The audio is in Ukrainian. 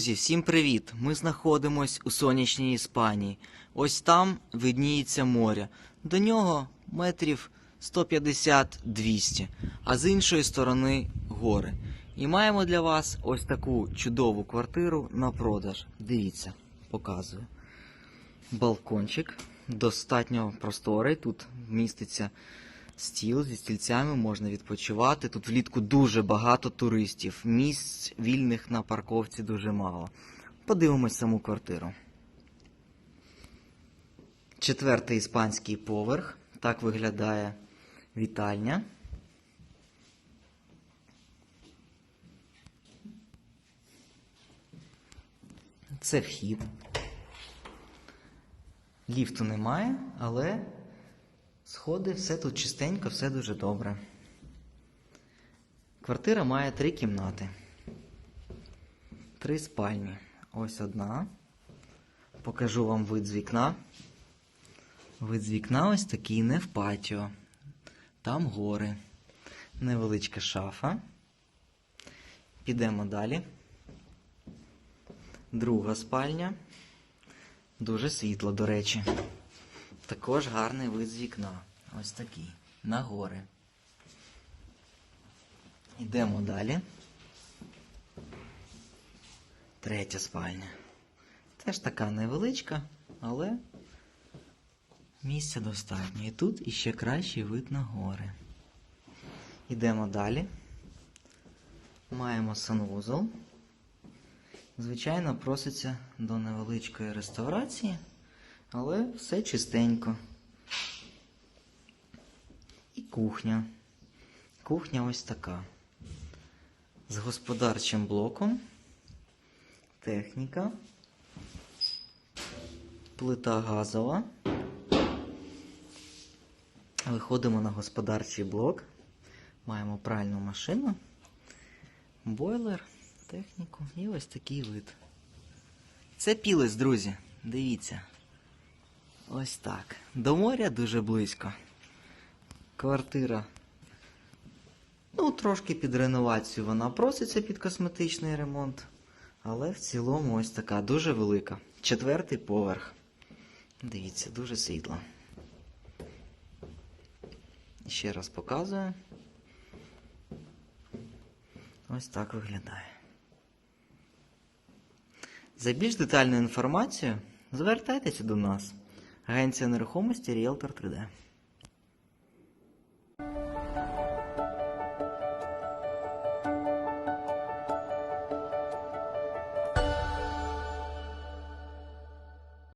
Друзі, всім привіт! Ми знаходимось у сонячній Іспанії. Ось там видніється море. До нього метрів 150-200, а з іншої сторони гори. І маємо для вас ось таку чудову квартиру на продаж. Дивіться, показую. Балкончик достатньо просторий. Тут міститься стіл зі стільцями, можна відпочивати. Тут влітку дуже багато туристів. Місць вільних на парковці дуже мало. Подивимось саму квартиру. Четвертий іспанський поверх. Так виглядає вітальня. Це вхід. Ліфту немає, але сходи, все тут чистенько, все дуже добре. Квартира має три кімнати. Три спальні. Ось одна. Покажу вам вид з вікна. Вид з вікна ось такий, не в патіо. Там гори. Невеличка шафа. Підемо далі. Друга спальня. Дуже світло, до речі. Також гарний вид з вікна. Ось такий. На гори. Йдемо далі. Третя спальня. Теж така невеличка, але місця достатньо. І тут іще кращий вид на гори. Йдемо далі. Маємо санвузол. Звичайно, проситься до невеличкої реставрації, але все чистенько. Кухня. Кухня ось така. З господарчим блоком, техніка, плита газова. Виходимо на господарчий блок. Маємо пральну машину, бойлер, техніку і ось такий вид. Це пілець, друзі. Дивіться. Ось так. До моря дуже близько. Квартира. Ну, трошки під реновацію вона проситься під косметичний ремонт. Але в цілому ось така дуже велика. Четвертий поверх. Дивіться, дуже світло. Ще раз показую. Ось так виглядає. За більш детальну інформацію звертайтеся до нас. Агенція нерухомості Realtor 3D.